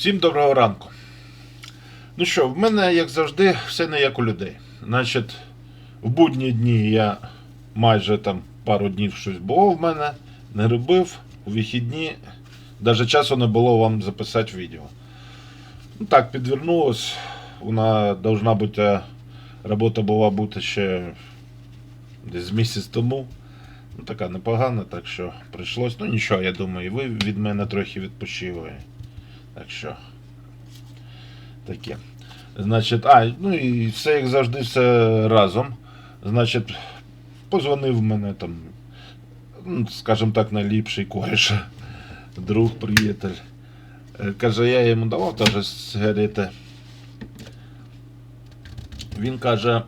Всім доброго ранку. Ну що, в мене, як завжди, все не як у людей. Значить, в будні дні я майже там пару днів щось було в мене, не робив, у вихідні навіть часу не було вам записати відео. Ну так, підвернулось. Вона должна бути, робота була бути ще десь місяць тому. Ну, така непогана, так що прийшлось. Ну нічого, я думаю, і ви від мене трохи відпочили. Так що. Таке. Значить, а, ну і все як завжди, все разом. Значить, позвонив мене там, ну, скажімо так, найліпший кореш, друг, приятель. Е, Каже, я йому давав теж сигарети. Він каже,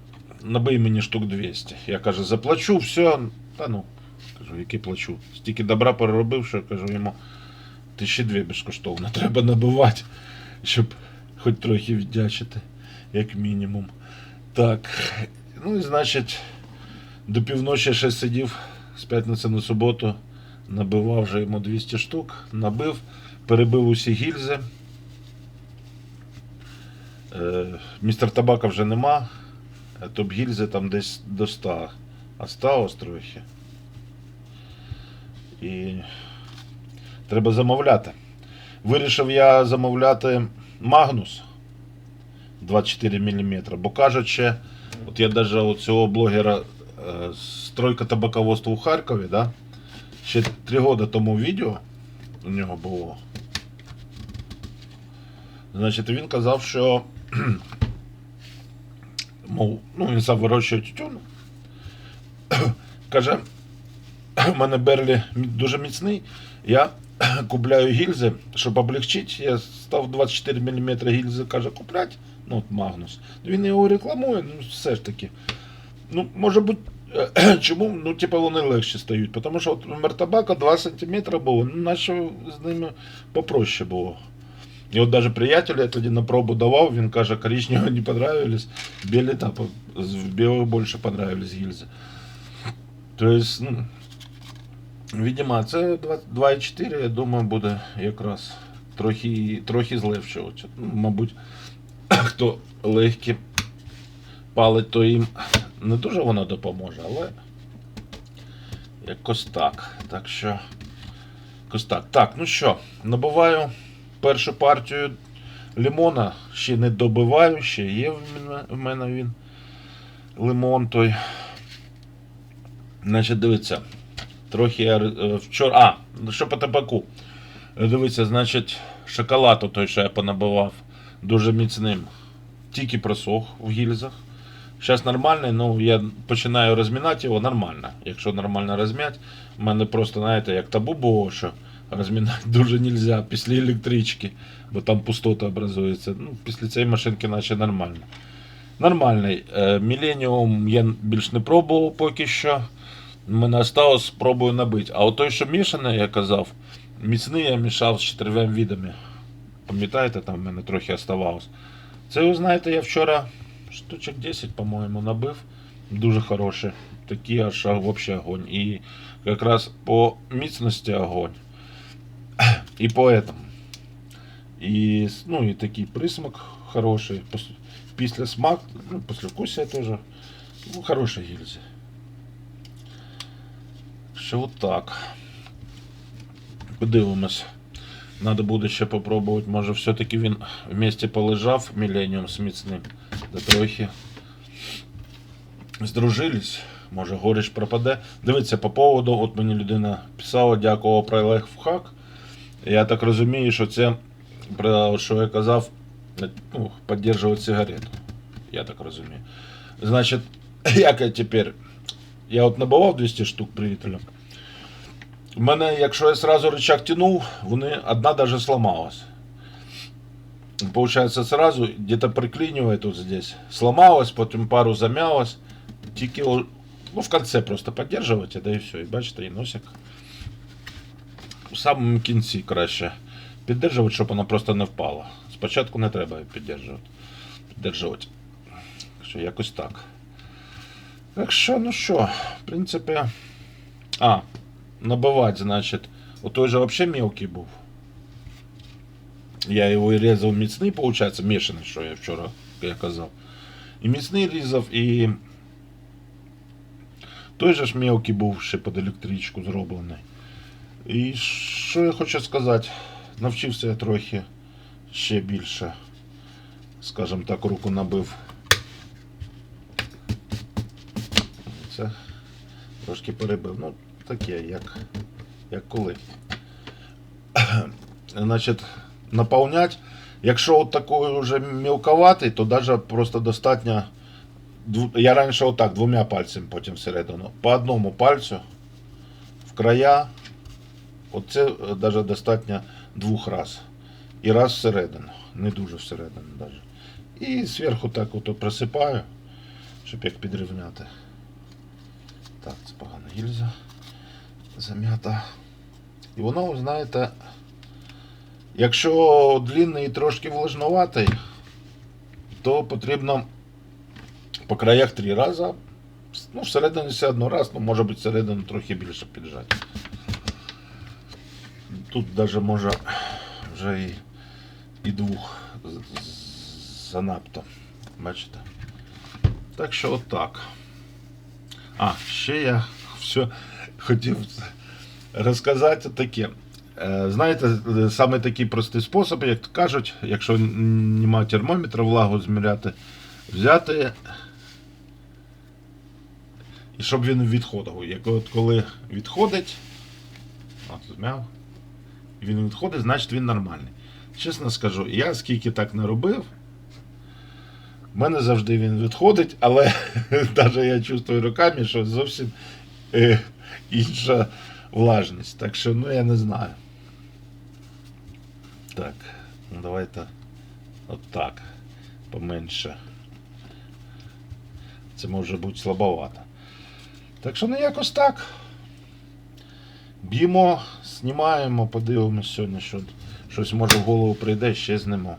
набий мені штук 200. Я каже, заплачу, все. Та ну, кажу, який плачу. Стільки добра переробив, що кажу йому, тисячі дві безкоштовно треба набивати, щоб хоч трохи віддячити, як мінімум. Так. Ну і значить, до півночі ще сидів з п'ятниці на суботу, набивав вже йому 200 штук, набив, перебив усі гільзи. Е, містер табака вже нема, а топ гільзи там десь до 100 осталось трохи. І треба замовляти. Вирішив я замовляти Магнус 24 мм, бо кажучи, от я навіть цього блогера е, стройка табаководства у Харкові, да? ще 3 роки тому відео у нього було. Значить, він казав, що мов, ну, він сам вирощує тютюн. Каже, у мене Берлі дуже міцний. Я купляю гільзи, щоб облегчити. Я став 24 мм гільзи, каже, купляти. Ну, от Магнус. Він його рекламує, ну все ж таки. Ну, може бути, чому? Ну, типу, вони легші стають. Тому що от Мертабака 2 см було, ну, наче з ними попроще було. І от даже приятель я тоді на пробу давав, він каже, коричневые не понравились, білі та в білих більше понравились гільзи. Тобто, ну, Відомо, це 2,4, я думаю, буде якраз трохи, трохи злегшувати. Ну, мабуть, хто легкі палить, то їм не дуже воно допоможе, але якось так. Так що. Якось так. Так, ну що, набиваю першу партію лимона, ще не добиваю, ще є в мене, він лимон той. Значить, дивіться. Трохи я е, вчора. А, що по табаку. Дивіться, значить, шоколад той, що я понабивав, дуже міцним. Тільки просох в гільзах. Зараз нормальний, ну я починаю розмінати його нормально. Якщо нормально розм'ять, в мене просто, знаєте, як табу було, що розмінати дуже нельзя після електрички, бо там пустота образується. Ну, після цієї машинки наче нормально. Нормальний. Millennium я більш не пробував поки що. Мене осталось, спробую набити. А от той, що мішаний, я казав, міцний я мішав з чотирьома видами. Пам'ятаєте, там в мене трохи оставалось. Це, ви знаєте, я вчора штучок 10, по-моєму, набив. Дуже хороші. Такі аж вообще огонь. І якраз по міцності огонь. І по этому. І, ну, і такий присмак хороший. Після смак, ну, після вкусия теж. Ну, хороші гільзи. Що отак. Подивимось. Надо буде ще попробувати. Може все-таки він вместе полежав Millennium з міцним. Да трохи здружились. Може горіч пропаде. Дивіться, по поводу, от мені людина писала, дякував про лайфхак. Я так розумію, що це про що я казав, ну, підтримувати сигарету. Я так розумію. Значить, як я тепер? Я от набивав 200 штук приятелям. У мене, якщо я сразу рычаг тянув, вони одна даже сломалась. Получается, сразу где-то приклинивает вот здесь. Сломалась, потім пару замялась. Тільки ну, в конце просто поддерживайте, да і все. І бачите, і носик. У самому кінці краще піддержувати, щоб вона просто не впала. Спочатку не треба піддержувати. Піддержувати. Що якось так. Так що, ну що, в принципі. А, набивати, значить. У той же вообще мелкий був. Я його і різав міцний, виходить, мішаний, що я вчора я казав. І міцний різав, і той же ж мелкий був ще під електричку зроблений. І що я хочу сказати, навчився я трохи ще більше, скажімо так, руку набив. Це трошки перебив. Ну, таке, як, як коли. Значить, наповнять. Якщо от такий вже мілковатий, то навіть просто достатньо. Я раніше отак двома пальцями потім всередину. По одному пальцю в края. Оце навіть достатньо двох раз. І раз всередину. Не дуже всередину навіть. І зверху так от присипаю, щоб як підрівняти. Так, це погана гільза. Зам'ята. І воно, знаєте, якщо длинний і трошки влажнуватий, то потрібно по краях три рази. Ну, всередині все одно раз, ну може бути всередину трохи більше піджати. Тут даже може вже і, і двох занадто. Бачите? Так що отак. А, ще я все хотів розказати таке. Е, Знаєте, саме такий простий спосіб, як кажуть, якщо немає термометра, влагу зміряти, взяти і щоб він відходив. Як от коли відходить, от змяв, він відходить, значить він нормальний. Чесно скажу, я скільки так не робив, в мене завжди він відходить, але навіть я чувствую руками, що зовсім е, інша влажність. Так що, ну я не знаю. Так, ну давайте отак. Поменше. Це може бути слабовато. Так що ну якось так. Б'ємо, знімаємо, подивимось сьогодні, що щось може в голову прийде, ще знемо.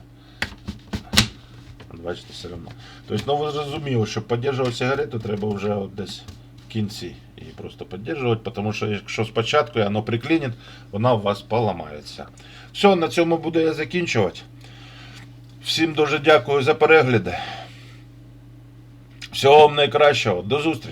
Бачите, все одно. Тобто, ну ви зрозуміли, щоб підтримувати сигарету, треба вже от десь кінці її просто підтримувати, тому що якщо спочатку воно приклинить, вона у вас поламається. Все, на цьому буду я закінчувати. Всім дуже дякую за перегляди. Всього вам найкращого. До зустрічі!